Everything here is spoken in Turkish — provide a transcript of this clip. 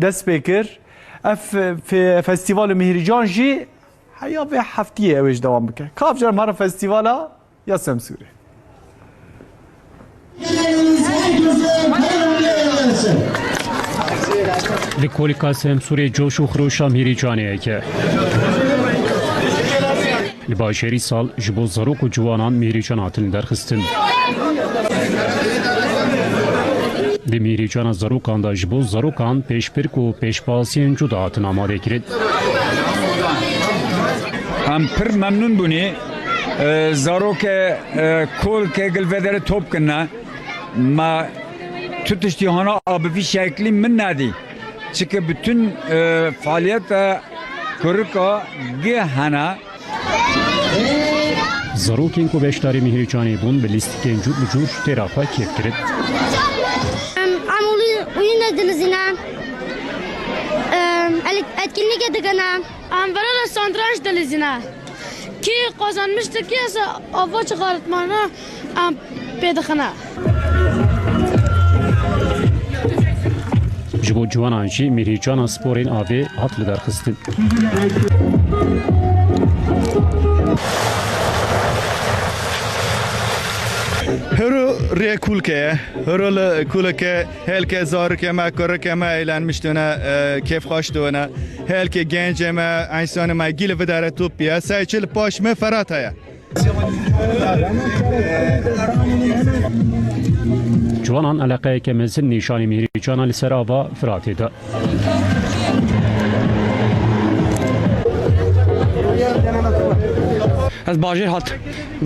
دست بکر اف في فستیوال مهرجان جی حیا به هفتیه اوش دوام بکه کاف جرم هر فستیوالا یا سمسوره Li kolika Semsûrê coş û xirûşa Mîrîcaniyeke. Li başerî sal ji bo zarok û ciwanan Mîrîcan hatin derxistin. Da ji bo zarokan pêşpirk û pêşbasiyên cuda hatin amadekirin. Em pir memnun bûnê e, zarokê e, kolkê gilvedere top kirine me tu tiştî hana abivî şeklî min nedî. Çünkü bütün e, faaliyeta kurika gi hene Zarokên ku beşdarê Mîrîcanê bûn bi lîstikên cû bi xwe kêfkirin. Am oyun ediniz yine. Etkinlik edikene. Am veren santranç delizine. Ki kazanmıştı ki ise ava çıkartmana am pedixine. Ji bo ciwanan jî Mîrîcana sporên Hero rê kulke, hero li kuleke helke zarike me kurike me eğlenmiştine, keyf xweştine, helke gence me, insanı me gil vidare tupiye, seyçil paş me ferat heye. Ciwanan eleqeyeke mezin nîşanî Mîrîcana li ser ava Firatê de. Ez bajêr hat